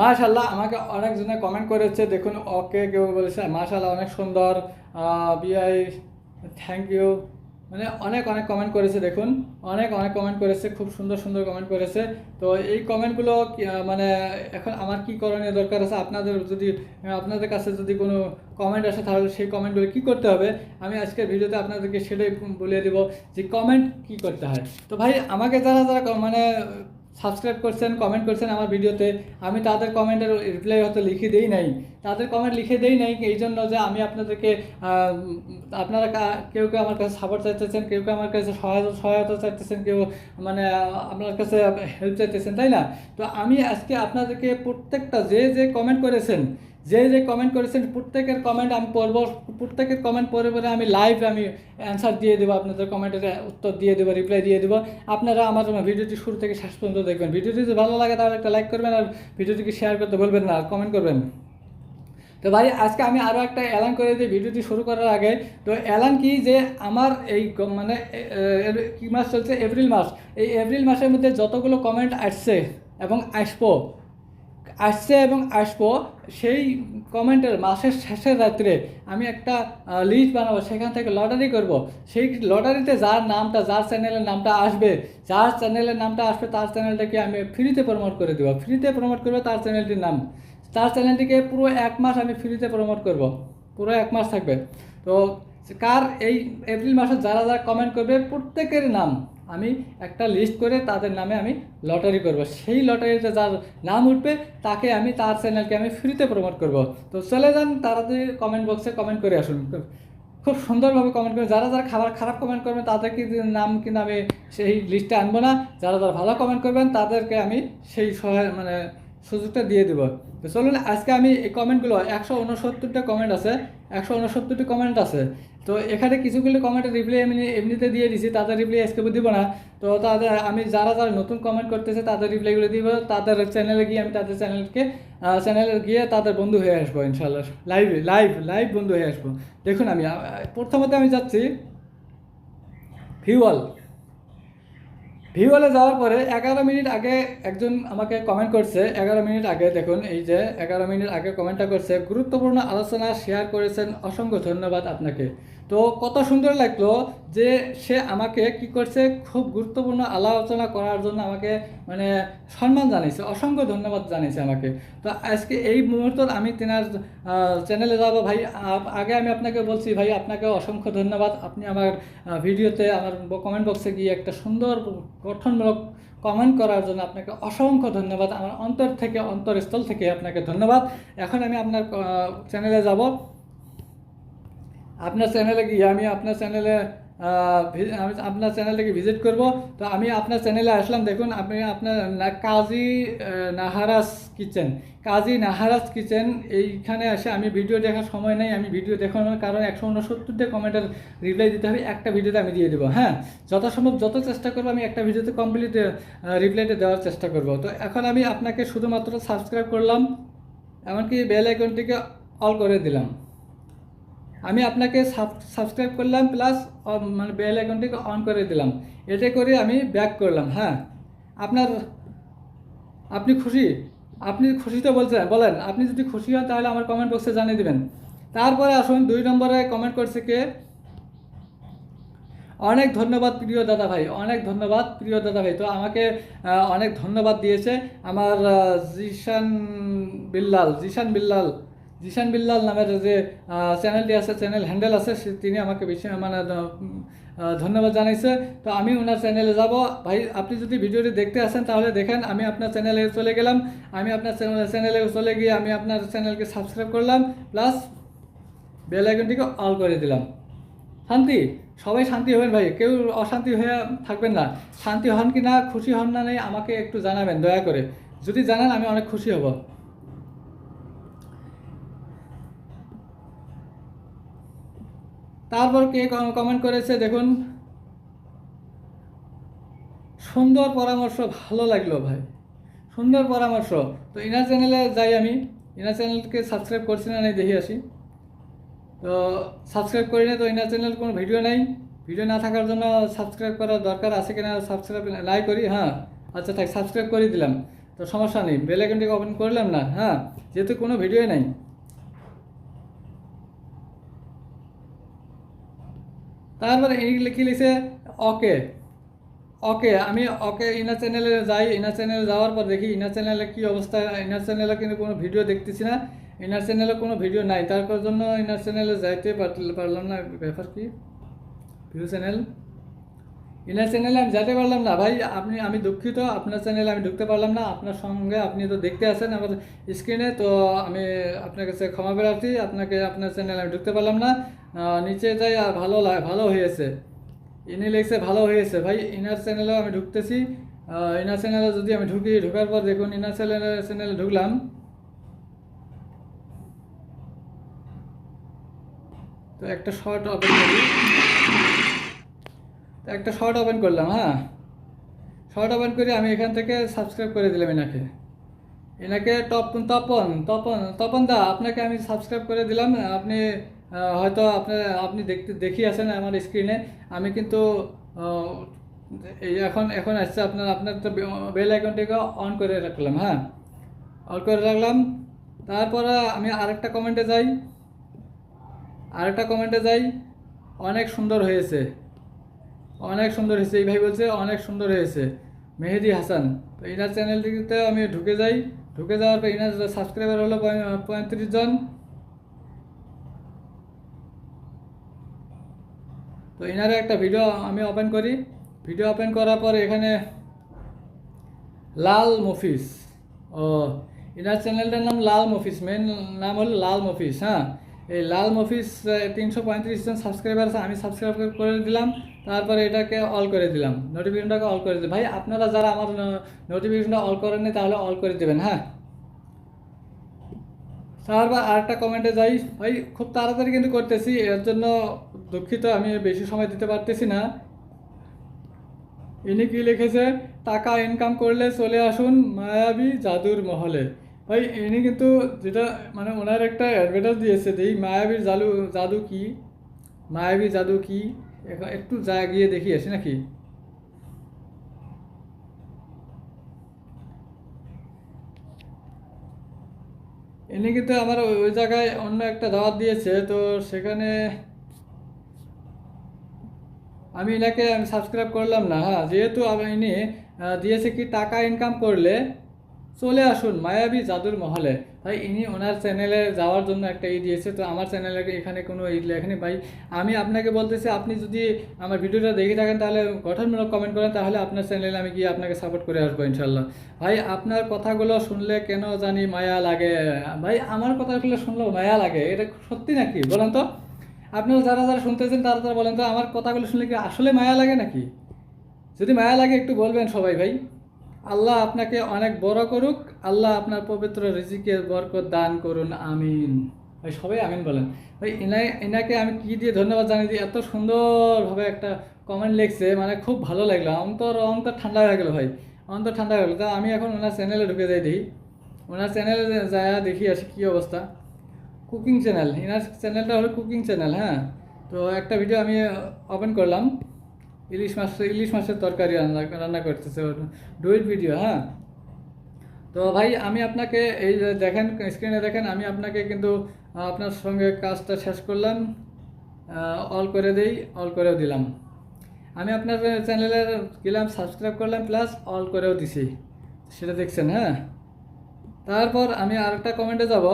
মাশাল্লাহ আমাকে অনেকজনে কমেন্ট করেছে, দেখুন ওকে কেউ বলেছে মাশাল্লাহ অনেক সুন্দর বিআই থ্যাংক ইউ মানে অনেক অনেক কমেন্ট করেছে, দেখুন, অনেক অনেক কমেন্ট করেছে, খুব সুন্দর সুন্দর কমেন্ট করেছে, তো এই কমেন্টগুলো মানে এখন আমার কি করণীয় দরকার আছে, আপনাদের যদি আপনাদের কাছে যদি কোনো কমেন্ট আসে, তাহলে সেই কমেন্টগুলো কী করতে হবে, আমি আজকের ভিডিওতে আপনাদেরকে সেটাই বলে দেবো যে কমেন্ট কি করতে হয়। তো ভাই, আমাকে যারা যারা মানে সাবস্ক্রাইব করছেন কমেন্ট করছেন আমার ভিডিওতে আমি তাদের কমেন্টের রিপ্লাই হয়তো লিখে দিই নাই। তাদের কমেন্ট লিখে দিই নাই এই জন্য যে আমি আপনাদেরকে আপনারা কেউ কেউ আমার কাছে সাপোর্ট চাইতেছেন, কেউ কেউ আমার কাছে সহায়তা সহায়তা চাইতেছেন, কেউ মানে আপনার কাছে হেল্প চাইতেছেন, তাই না? তো আমি আজকে আপনাদেরকে প্রত্যেকটা যে যে কমেন্ট করেছেন যে যে কমেন্ট করেছেন, প্রত্যেকের কমেন্ট আমি পড়ব। প্রত্যেকের কমেন্ট পড়ে পরে আমি লাইভ আমি অ্যান্সার দিয়ে দেবো, আপনাদের কমেন্টের উত্তর দিয়ে দেবো রিপ্লাই দিয়ে দেবো। আপনারা আমার ভিডিওটি শুরু থেকে শেষ পর্যন্ত দেখবেন। ভিডিওটি যদি ভালো লাগে তাহলে একটা লাইক করবেন আর ভিডিওটিকে শেয়ার করতে বলবেন না, আর কমেন্ট করবেন। তো ভাই, আজকে আমি আরও একটা অ্যালান করে দিই ভিডিওটি শুরু করার আগে। তো অ্যালান কি যে আমার এই মানে কি মাস চলছে? এপ্রিল মাস। এই এপ্রিল মাসের মধ্যে যতগুলো কমেন্ট আসছে এবং আসব আসছে এবং আসব। সেই কমেন্টের মাসের শেষের রাত্রে আমি একটা লিস্ট বানাবো, সেখান থেকে লটারি করব। সেই লটারিতে যার নামটা, যার চ্যানেলের নামটা আসবে, যার চ্যানেলের নামটা আসবে, তার চ্যানেলটাকে আমি ফ্রিতে প্রমোট করে দেবো। ফ্রিতে প্রমোট করব তার চ্যানেলটির নাম। তার চ্যানেলটিকে পুরো এক মাস আমি ফ্রিতে প্রমোট করব। পুরো এক মাস থাকবে। তো কার এই এপ্রিল মাসে যারা যারা কমেন্ট করবে, প্রত্যেকের নাম। আমি একটা লিস্ট করে তাদের নামে আমি লটারি করব। সেই লটারিতে যার নাম উঠবে, তাকে আমি তার চ্যানেলকে আমি ফ্রিতে প্রমোট করব। তো চলে যান, তাড়াতাড়ি কমেন্ট বক্সে কমেন্ট করে আসুন। খুব সুন্দরভাবে কমেন্ট করে, যারা যারা খাবার খারাপ কমেন্ট করবেন তাদেরকে নাম কিন্তু আমি সেই লিস্টে আনব না। যারা যারা ভালো কমেন্ট করবেন, তাদেরকে আমি সেই সহায় মানে সুযোগটা দিয়ে দেবো। তো চলুন, আজকে আমি এই কমেন্টগুলো একশো উনসত্তরটা কমেন্ট আছে, একশো উনসত্তরটি কমেন্ট আছে। তো এখানে কিছুগুলো কমেন্টের রিপ্লাই আমি এমনিতে দিয়ে দিছি, তাদের রিপ্লাই আজকে দিব না। তো তাদের, আমি যারা যারা নতুন কমেন্ট করতেছে, তাদের রিপ্লাইগুলো দিব। তাদের চ্যানেলে গিয়ে আমি তাদের চ্যানেলকে চ্যানেলে গিয়ে তাদের বন্ধু হয়ে আসব ইনশাল্লাহ লাইভ লাইভ লাইভ বন্ধু হয়ে আসব। দেখুন আমি প্রথমত আমি যাচ্ছি ভিওয়াল ভিওয়ালে যাওয়ার পরে এগারো মিনিট আগে একজন আমাকে কমেন্ট করছে, এগারো মিনিট আগে দেখুন এই যে এগারো মিনিট আগে কমেন্টটা করছে। গুরুত্বপূর্ণ আলোচনা শেয়ার করেছেন, অসংখ্য ধন্যবাদ আপনাকে। তো কত সুন্দর লাগল যে সে আমাকে কি করছে খুব গুরুত্বপূর্ণ আলোচনা করার জন্য আমাকে মানে সম্মান জানিয়েছে অসংখ্য ধন্যবাদ জানিয়েছে আমাকে। তো আজকে এই মুহূর্তে আমি তেনার চ্যানেলে যাব। ভাই আগে আমি আপনাকে বলছি, ভাই, আপনাকে অসংখ্য ধন্যবাদ। আপনি আমার ভিডিওতে আমার কমেন্ট বক্সে গিয়ে একটা সুন্দর গঠনমূলক কমেন্ট করার জন্য আপনাকে অসংখ্য ধন্যবাদ। আমার অন্তর থেকে, অন্তরস্থল থেকে আপনাকে ধন্যবাদ। এখন আমি আপনার চ্যানেলে যাব। আপনার চ্যানেলে গিয়ে আমি আপনার চ্যানেলে আমি আপনার চ্যানেলটাকে ভিজিট করব? তো আমি আপনার চ্যানেলে আসলাম, দেখুন আপনি আপনার কাজী নাহারাস কিচেন কাজী নাহারাস কিচেন এইখানে এসে আমি ভিডিও দেখার সময় নেই, আমি ভিডিও দেখানোর কারণ একশো উনসত্তরটা কমেন্টের রিপ্লাই দিতে হবে, একটা ভিডিওতে আমি দিয়ে দেবো হ্যাঁ? যথাসম্ভব, যত চেষ্টা করব, আমি একটা ভিডিওতে কমপ্লিট রিপ্লাইটা দেওয়ার চেষ্টা করব। তো এখন আমি আপনাকে শুধুমাত্র সাবস্ক্রাইব করলাম, এমনকি বেল আইকনটিকে অল করে দিলাম। আমি আপনাকে সাবস্ক্রাইব করলাম প্লাস মানে বেল আইকনটিকে অন করে দিলাম। এটা করে আমি ব্যাক করলাম হ্যাঁ? আপনার, আপনি খুশি? আপনি খুশি তো বলছেন, বলেন, আপনি যদি খুশি হন তাহলে আমার কমেন্ট বক্সে জানিয়ে দেবেন। তারপরে আসুন, দুই নম্বরে কমেন্ট করছে কে? অনেক ধন্যবাদ, প্রিয় দাদা ভাই, অনেক ধন্যবাদ, প্রিয় দাদা ভাই। তো আমাকে অনেক ধন্যবাদ দিয়েছে আমার জিশান বিল্লাল জিশান বিল্লাল। জিশান বিল্লাল নামের যে চ্যানেলটি আছে চ্যানেল হ্যান্ডেল আছে তিনি আমাকে বেশি মানে ধন্যবাদ জানাইছে। তো আমি ওনার চ্যানেলে যাব। ভাই, আপনি যদি ভিডিওটি দেখতে আসেন, তাহলে দেখেন, আমি আপনার চ্যানেলে চলে গেলাম। আমি আপনার চ্যানেলে চলে গিয়ে আমি আপনার চ্যানেলকে সাবস্ক্রাইব করলাম প্লাস বেল আইকনটিকে অল করে দিলাম। শান্তি? সবাই শান্তি হবেন ভাই। কেউ অশান্তি হয়ে থাকবেন না। শান্তি হন কি না, খুশি হন না নেই, আমাকে একটু জানাবেন, দয়া করে। যদি জানান, আমি অনেক খুশি হব। তারপর কে কমেন্ট করেছে দেখুন। সুন্দর পরামর্শ, ভালো লাগল ভাই। সুন্দর পরামর্শ। তো ইনার চ্যানেলে যাই আমি। ইনার চ্যানেলকে সাবস্ক্রাইব করছি না নাই দেখি আসি। তো সাবস্ক্রাইব করি না, তো ইনার চ্যানেল কোনো ভিডিও নেই। ভিডিও না থাকার জন্য সাবস্ক্রাইব করার দরকার আছে কিনা সাবস্ক্রাইব লাই করি হ্যাঁ। আচ্ছা থাক সাবস্ক্রাইব করে দিলাম। তো সমস্যা নেই। বেল আইকনটিকে ওপেন করলাম না হ্যাঁ। যেহেতু কোনো ভিডিও নাই। তারপরে কি লিখছে ওকে ওকে আমি ওকে ইনার চ্যানেলে যাই ইনার চ্যানেলে যাওয়ার পর দেখি ইনার চ্যানেলে কী অবস্থা ইনার চ্যানেলে কিন্তু কোনো ভিডিও দেখতেছি না ইনার চ্যানেলে কোনো ভিডিও নাই তার জন্য ইনার চ্যানেলে যাইতে পার- পারলাম না ব্যাপার কি ভিউ চ্যানেল ইনার চ্যানেলে আমি যেতে পারলাম না ভাই আপনি আমি দুঃখিত আপনার চ্যানেলে আমি ঢুকতে পারলাম না আপনার সঙ্গে আপনি তো দেখতে আছেন আমার স্ক্রিনে তো আমি আপনার কাছে ক্ষমা প্রার্থী আপনাকে আপনার চ্যানেলে আমি ঢুকতে পারলাম না নিচে যাই আর ভালো লাগ ভালো হয়েছে। ইনি লিখছে ভালো হয়েছে। ভাই, ইনার চ্যানেলেও আমি ঢুকতেছি। ইনার চ্যানেলে যদি আমি ঢুকি, ঢোকার পর দেখুন, ইনার চ্যানেলে চ্যানেলে ঢুকলাম। তো একটা শর্ট ওপেন করি। তো একটা শর্ট ওপেন করলাম হ্যাঁ। শর্ট ওপেন করে আমি এখান থেকে সাবস্ক্রাইব করে দিলাম এনাকে এনাকে টপ তপন তপন তপন দা, আপনাকে আমি সাবস্ক্রাইব করে দিলাম। আপনি হয়তো আপনার আপনি দেখতে দেখি আছেন আমার স্ক্রিনে আমি কিন্তু এখন এখন আসছে আপনার আপনার তো বেল আইকনটিকে অন করে রাখলাম হ্যাঁ? অন করে রাখলাম। তারপরে আমি আরেকটা কমেন্টে যাই। আরেকটা কমেন্টে যাই। অনেক সুন্দর হয়েছে। অনেক সুন্দর হয়েছে। এই ভাই বলছে, অনেক সুন্দর হয়েছে। মেহেদি হাসান, তো ইনার চ্যানেলটিতে আমি ঢুকে যাই। ঢুকে যাওয়ার পর ইনার সাবস্ক্রাইবার হলো পঁয়ত্রিশ জন। তো ইনারে একটা ভিডিও আমি ওপেন করি। ভিডিও ওপেন করার পর এখানে লাল মফিস। ও, এনার চ্যানেলটার নাম লাল মফিস। মেন নাম হলো লাল মফিস হ্যাঁ? এই লাল মফিস তিনশো পঁয়ত্রিশ জন সাবস্ক্রাইবার আছে, আমি সাবস্ক্রাইব করে দিলাম। তারপরে এটাকে অল করে দিলাম। নোটিফিকেশনটাকে অল করে দিলাম। ভাই, আপনারা যারা আমার নোটিফিকেশনটা অল করেননি, তাহলে অল করে দেবেন হ্যাঁ? তারপর আরেকটা কমেন্টে যাই। ভাই, খুব তাড়াতাড়ি কিন্তু করতেছি। এর জন্য দুঃখিত, আমি বেশি সময় দিতে পারতেছি না। ইনি কি লিখেছে? টাকা ইনকাম করলে চলে আসুন মায়াবী জাদুর মহলে। ভাই, ইনি কিন্তু যেটা মানে ওনার একটা অ্যাডভার্টাইজ দিয়েছে এই মায়াবীর জাদু জাদু কি? মায়াবী জাদু কি? একটু যা গিয়ে দেখি, আসি নাকি? ইনি কিন্তু আমার ওই জায়গায় অন্য একটা দাওয়াত দিয়েছে, তো সেখানে আমি এনাকে আমি সাবস্ক্রাইব করলাম না হ্যাঁ যেহেতু ইনি দিয়েছে কি টাকা ইনকাম করলে, চলে আসুন মায়াবী জাদুর মহলে। ভাই ইনি ওনার চ্যানেলে যাওয়ার জন্য একটা ই দিয়েছে, তো আমার চ্যানেলে এখানে কোনো ই লেখেনি। ভাই, আমি আপনাকে বলতেছি, আপনি যদি আমার ভিডিওটা দেখে থাকেন, তাহলে গঠনমূলক কমেন্ট করেন, তাহলে আপনার চ্যানেলে আমি গিয়ে আপনাকে সাপোর্ট করে আসব ইনশাল্লাহ ভাই, আপনার কথাগুলো শুনলে কেন জানি মায়া লাগে। ভাই, আমার কথাগুলো শুনলেও মায়া লাগে, এটা সত্যি নাকি? বলেন তো। আপনারা যারা যারা শুনতেছেন, তারা তারা বলেন তো, আমার কথাগুলো শুনলে কি আসলে মায়া লাগে নাকি? যদি মায়া লাগে, একটু বলবেন সবাই ভাই। আল্লাহ আপনাকে অনেক বড় করুক, আল্লাহ আপনার পবিত্র রিজিকে বরকত দান করুন, আমিন। ভাই, সবাই আমিন বলেন। ভাই এনা এনাকে আমি কি দিয়ে ধন্যবাদ জানিয়ে দিই? এত সুন্দরভাবে একটা কমেন্ট লিখছে মানে খুব ভালো লাগল। অন্তর অন্তর ঠান্ডা হয়ে গেলো ভাই। অন্তর ঠান্ডা হয়ে গেলো। তা আমি এখন ওনার চ্যানেলে ঢুকে যাই দেখি। ওনার চ্যানেলে যায় দেখি আসি কী অবস্থা। কুকিং চ্যানেল এনার চ্যানেলটা হলো কুকিং চ্যানেল হ্যাঁ? তো একটা ভিডিও আমি ওপেন করলাম। ইলিশ মাছ, ইলিশ মাছের তরকারি রান্না রান্না করতেছে ডুইট ভিডিও হ্যাঁ? তো ভাই, আমি আপনাকে এই দেখেন স্ক্রিনে দেখেন, আমি আপনাকে কিন্তু আপনার সঙ্গে কাজটা শেষ করলাম। অল করে দেই অল করেও দিলাম। আমি আপনার চ্যানেলে গেলাম সাবস্ক্রাইব করলাম প্লাস অল করেও দিছি। সেটা দেখছেন হ্যাঁ? তারপর আমি আরেকটা কমেন্টে যাব।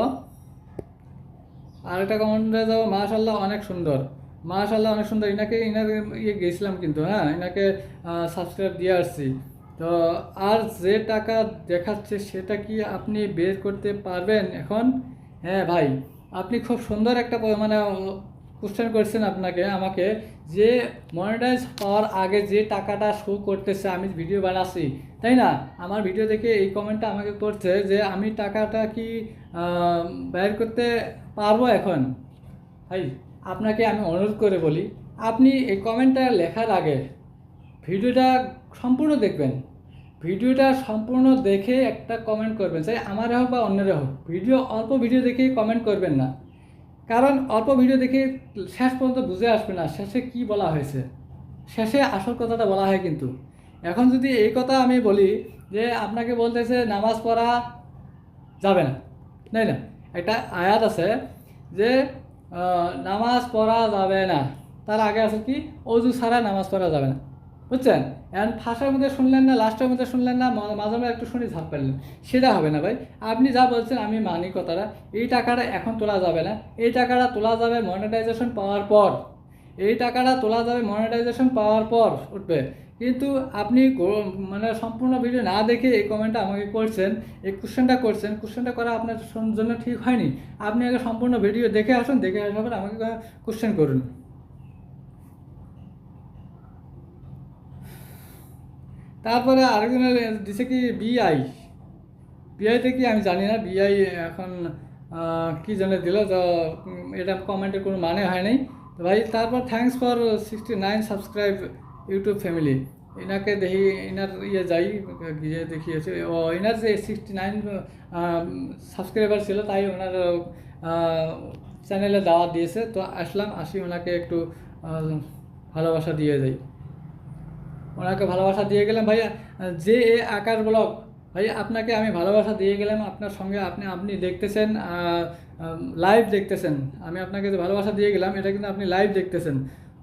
আরেকটা কমেন্টে যাব মাশাল্লাহ অনেক সুন্দর। মাশাল্লাহ অনেক সুন্দর। ইনাকে ইনাকে ইয়ে গেছিলাম কিন্তু হ্যাঁ? ইনাকে সাবস্ক্রাইব দিয়ে আসছি। তো আর যে টাকা দেখাচ্ছে সেটা কি আপনি বের করতে পারবেন এখন? হ্যাঁ ভাই, আপনি খুব সুন্দর একটা মানে কোশ্চেন করছেন আপনাকে, আমাকে। যে মনিটাইজ হওয়ার আগে যে টাকাটা শো করতেছে, আমি ভিডিও বানাচ্ছি, তাই না? আমার ভিডিও দেখে এই কমেন্টটা আমাকে করছে যে, আমি টাকাটা কি বের করতে পারব এখন। ভাই, আপনাকে আমি অনুরোধ করে বলি, আপনি এই কমেন্টটা লেখার আগে ভিডিওটা সম্পূর্ণ দেখবেন। ভিডিওটা সম্পূর্ণ দেখে একটা কমেন্ট করবেন, চাই আমার হোক বা অন্যের হোক। ভিডিও, অল্প ভিডিও দেখে কমেন্ট করবেন না। কারণ অল্প ভিডিও দেখে শেষ পর্যন্ত বুঝে আসবে না শেষে কি বলা হয়েছে। শেষে আসল কথাটা বলা হয় কিন্তু। এখন যদি এই কথা আমি বলি যে আপনাকে বলতেছে নামাজ পড়া যাবে না। তাই না, একটা আয়াত আছে যে নামাজ পড়া যাবে না। তার আগে আছে কি? অজু ছাড়া নামাজ পড়া যাবে না। বুঝছেন? এখন ফার্স্টের মধ্যে শুনলেন না লাস্টের মধ্যে শুনলেন না মাঝে মাঝে একটু শুনি ঝাঁপ পেলেন। সেটা হবে না ভাই। আপনি যা বলছেন আমি মানি কথাটা। এই টাকাটা এখন তোলা যাবে না। এই টাকাটা তোলা যাবে মনিটাইজেশন পাওয়ার পর। এই টাকাটা তোলা যাবে মনিটাইজেশন পাওয়ার পর উঠবে। কিন্তু আপনি মানে সম্পূর্ণ ভিডিও না দেখে এই কমেন্টটা আমাকে করছেন, এই কোশ্চেনটা করছেন কোশ্চেনটা করা আপনার জন্য ঠিক হয়নি। আপনি আগে সম্পূর্ণ ভিডিও দেখে আসুন, দেখে আসার পর আমাকে কোশ্চেন করুন। তারপরে আরেকজনের দিছে কি বিআই বিআইতে কি আমি জানি না বিআই এখন কি জন্য দিল, তো এটা কমেন্টের কোনো মানে হয় নাই। ভাই, তারপর thanks for sixty nine subscribe YouTube family এনাকে দেখি, এনার ইয়ে যাই, গিয়ে দেখিয়েছে ও, এনার যে সিক্সটি নাইন সাবস্ক্রাইবার ছিল, তাই ওনার চ্যানেলে দাওয়া দিয়েছে। তো আসলাম, আসি ওনাকে একটু ভালোবাসা দিয়ে যাই। ওনাকে ভালোবাসা দিয়ে গেলাম। ভাইয়া, যে এ আকার ব্লগ ভাই আপনাকে আমি ভালোবাসা দিয়ে গেলাম। আপনার সঙ্গে আপনি আপনি দেখতেছেন লাইভ দেখতেছেন। আমি আপনাকে যে ভালোবাসা দিয়ে গেলাম, এটা কিন্তু আপনি লাইভ দেখতেছেন।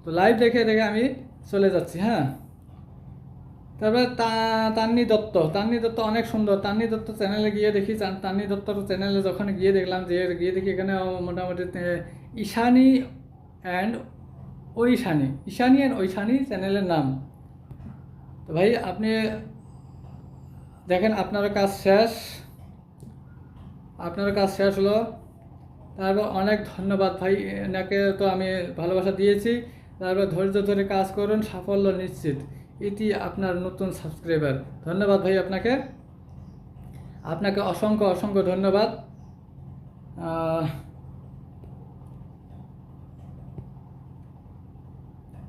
তো লাইভ দেখে দেখে আমি চলে যাচ্ছি হ্যাঁ? তারপরে তান্নি দত্ত। তান্নি দত্ত অনেক সুন্দর। তান্নি দত্ত চ্যানেলে গিয়ে দেখি তান্নি দত্তর চ্যানেলে যখন গিয়ে দেখলাম যে, গিয়ে দেখি এখানে মোটামুটি ঈশানি অ্যান্ড ঐশানি। ঈশানি অ্যান্ড ঐশানি চ্যানেলের নাম। তো ভাই, আপনি দেখেন, আপনার কাজ শেষ। আপনার কাজ শেষ হলো। তারপর অনেক ধন্যবাদ ভাই, এনাকে তো আমি ভালোবাসা দিয়েছি। তারপর ধৈর্য ধরে কাজ করুন, সাফল্য নিশ্চিত। এটি আপনার নতুন সাবস্ক্রাইবার ধন্যবাদ ভাই আপনাকে। আপনাকে অসংখ্য অসংখ্য ধন্যবাদ।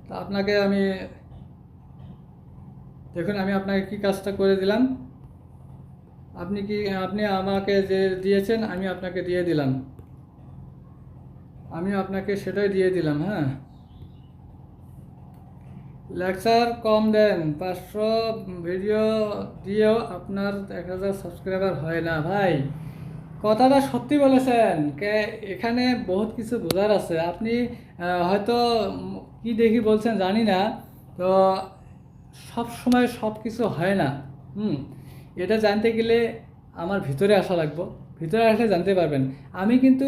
তা আপনাকে আমি, দেখুন আমি আপনাকে কি কাজটা করে দিলাম। আপনি কি, আপনি আমাকে যে দিয়েছেন, আমি আপনাকে দিয়ে দিলাম। আমি আপনাকে সেটাই দিয়ে দিলাম হ্যাঁ। লেকচার কম দেন, পাঁচশো ভিডিও দিয়েও আপনার এক হাজার সাবস্ক্রাইবার হয় না, ভাই। কথাটা সত্যি বলেছেন, কে এখানে বহুত কিছু বোঝার আছে। আপনি হয়তো কি দেখি বলছেন জানি না, তো সব সময় সব কিছু হয় না, হুম। এটা জানতে গেলে আমার ভিতরে আসা লাগবো। ভিতরে আসলে জানতে পারবেন। আমি কিন্তু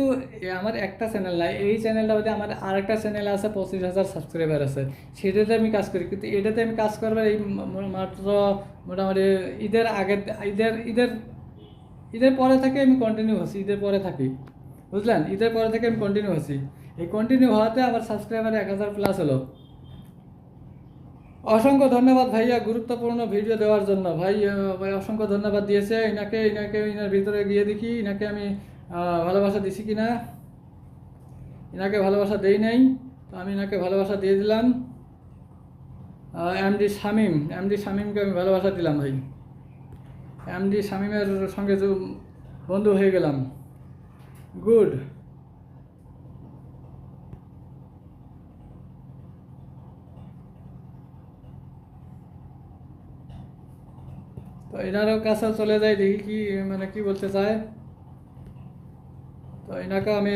আমার একটা চ্যানেল নাই, এই চ্যানেলটা বাদে আমার আরেকটা চ্যানেল আছে, পঁচিশ হাজার সাবস্ক্রাইবার আছে। সেটাতে আমি কাজ করি, কিন্তু এটাতে আমি কাজ করবার এই মাত্র মোটামুটি ঈদের আগে ঈদের ঈদের ঈদের পরে থেকে আমি কন্টিনিউ হচ্ছি, ঈদের পরে থাকি। বুঝলেন? ঈদের পরে থেকে আমি কন্টিনিউ হচ্ছি। এই কন্টিনিউ হওয়াতে আমার সাবস্ক্রাইবার এক হাজার প্লাস হলো। অসংখ্য ধন্যবাদ ভাইয়া গুরুত্বপূর্ণ ভিডিও দেওয়ার জন্য। ভাই ভাই, অসংখ্য ধন্যবাদ দিয়েছে। ইনাকে ইনাকে, ইনার ভিতরে গিয়ে দেখি, ইনাকে আমি ভালোবাসা দিছি কি না ইনাকে ভালোবাসা দেই নাই, তো আমি ইনাকে ভালোবাসা দিয়ে দিলাম। এমডি শামিম এমডি শামিমকে আমি ভালোবাসা দিলাম ভাই। এমডি শামিমের সঙ্গে বন্ধু হয়ে গেলাম। গুড। তো এনারও কাছে চলে যাই, দেখি কি মানে কি বলতে চায়। তো এনাকে আমি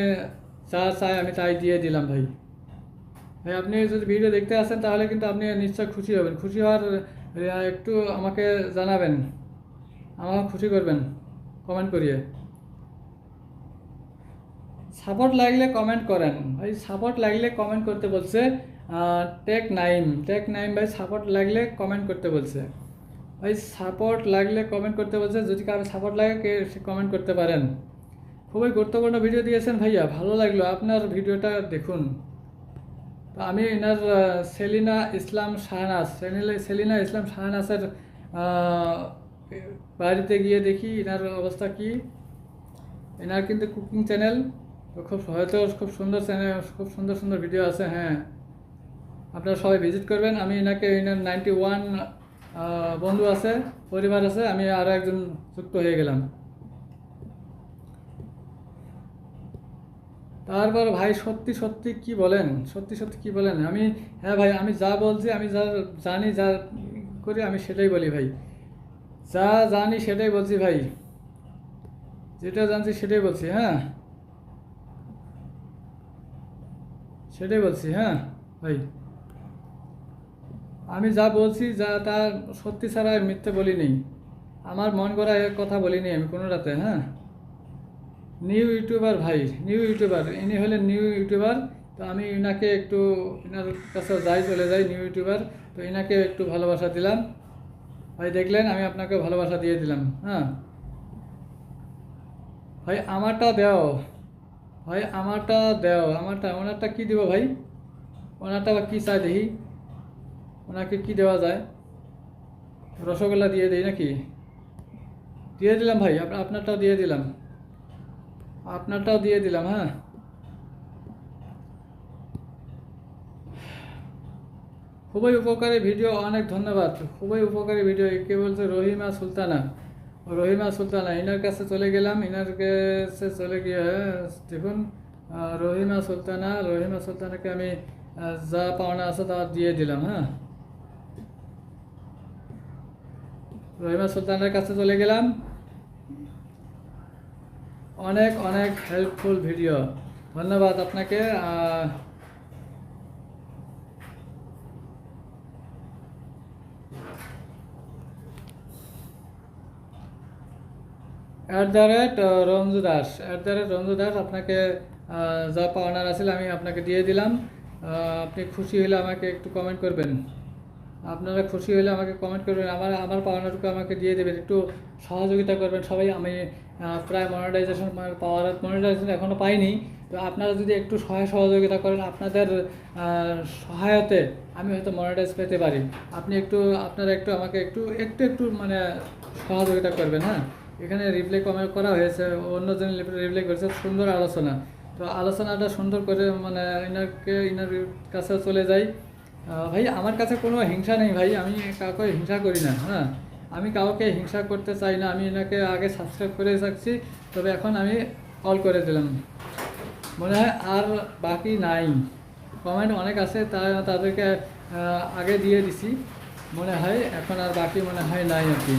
যা চাই আমি তাই দিয়ে দিলাম ভাই। ভাই, আপনি যদি ভিডিও দেখতে আসেন, তাহলে কিন্তু আপনি নিশ্চয় খুশি হবেন। খুশি হওয়ার একটু আমাকে জানাবেন। আমাকে খুশি করবেন কমেন্ট করিয়ে। সাপোর্ট লাগলে কমেন্ট করেন। ভাই সাপোর্ট লাগলে কমেন্ট করতে বলছে টেক নাইম টেক নাইম ভাই সাপোর্ট লাগলে কমেন্ট করতে বলছে। ভাই সাপোর্ট লাগলে কমেন্ট করতে বলছে যদি কারও সাপোর্ট লাগে, কে কমেন্ট করতে পারেন। খুবই গুরুত্বপূর্ণ ভিডিও দিয়েছেন ভাইয়া, ভালো লাগল। আপনার ভিডিওটা দেখুন। তো আমি এনার সেলিনা ইসলাম শাহনাজ, সেলিনা- ইসলাম শাহনাজের বাড়িতে গিয়ে দেখি এনার অবস্থা কি। এনার কিন্তু কুকিং চ্যানেল খুব হয়তো খুব সুন্দর চ্যানেল খুব সুন্দর সুন্দর ভিডিও আছে হ্যাঁ। আপনারা সবাই ভিজিট করবেন। আমি এনাকে, এনার নাইনটি ওয়ান বন্ধু আছে, পরিবার আছে, আমি আরও একজন যুক্ত হয়ে গেলাম। তারপর ভাই, সত্যি সত্যি কি বলেন? সত্যি সত্যি কি বলেন? আমি হ্যাঁ ভাই, আমি যা বলছি, আমি যা জানি, যা করি, আমি সেটাই বলি ভাই। যা জানি, সেটাই বলছি ভাই। যেটা জানছি, সেটাই বলছি হ্যাঁ? সেটাই বলছি হ্যাঁ ভাই। আমি যা বলছি, যা তা সত্যি ছাড়া মিথ্যে বলিনি আমার মন করা এক কথা বলিনি আমি কোনো রাতে হ্যাঁ? নিউ ইউটিউবার ভাই, নিউ ইউটিউবার, ইনি হলেন নিউ ইউটিউবার, তো আমি ইনাকে একটু, ইনার কাছে যাই, চলে যাই নিউ ইউটিউবার, তো ইনাকে একটু ভালোবাসা দিলাম। ভাই দেখলেন, আমি আপনাকে ভালোবাসা দিয়ে দিলাম হ্যাঁ? ভাই, আমারটা দেও। ভাই, আমারটা দেও, আমারটা, ওনারটা কি দিব ভাই? ওনারটা বা কী চাই দেখি? ওনাকে কি দেওয়া যায়? রসগোল্লা দিয়ে দিই নাকি? দিয়ে দিলাম ভাই, আপ- আপনারটাও দিয়ে দিলাম। আপনারটাও দিয়ে দিলাম হ্যাঁ। খুবই উপকারী ভিডিও, অনেক ধন্যবাদ। খুবই উপকারী ভিডিও কে বলছে রহিমা সুলতানা। রহিমা সুলতানা, ইনার কাছে চলে গেলাম, ইনার কাছে চলে গিয়ে, দেখুন রহিমা সুলতানা, রহিমা সুলতানাকে আমি যা পাওনা আছে তা দিয়ে দিলাম হ্যাঁ। রহিমা সুলতানের কাছে চলে গেলাম। অনেক অনেক হেল্পফুল ভিডিও ধন্যবাদ আপনাকে। At the rate Ranju Das at the rate Ranju Das আপনাকে যা পাওনার আছিল আমি আপনাকে দিয়ে দিলাম। আপনি খুশি হলে আমাকে একটু কমেন্ট করবেন। আপনারা খুশি হলে আমাকে কমেন্ট করবেন আমার আমার পাওনাটুকু আমাকে দিয়ে দেবেন একটু সহযোগিতা করবেন। সবাই আমি প্রায় মনিটাইজেশন পাওয়ার মনিটাইজেশন এখনও পাইনি। তো আপনারা যদি একটু সহায় সহযোগিতা করেন আপনাদের সহায়তে আমি হয়তো মনিটাইজ পেতে পারি। আপনি একটু আপনারা একটু আমাকে একটু একটু একটু মানে সহযোগিতা করবেন হ্যাঁ? এখানে রিপ্লাই কমেন্ট করা হয়েছে অন্যজন রিপ্লাই করেছে সুন্দর আলোচনা। তো আলোচনাটা সুন্দর করে মানে ইনারকে ইনার কাছে চলে আহ, ভাই, আমার কাছে কোনো হিংসা নেই ভাই, আমি কাউকে হিংসা করি না হ্যাঁ? আমি কাউকে হিংসা করতে চাই না, আমি এনাকে আগে সাবস্ক্রাইব করে থাকছি তবে এখন আমি কল করে দিলাম। মনে হয় আর বাকি নাই। কমেন্ট অনেক আছে, তা তাদেরকে আগে দিয়ে দিছি। মনে হয় এখন আর বাকি মনে হয় নাই আর কি।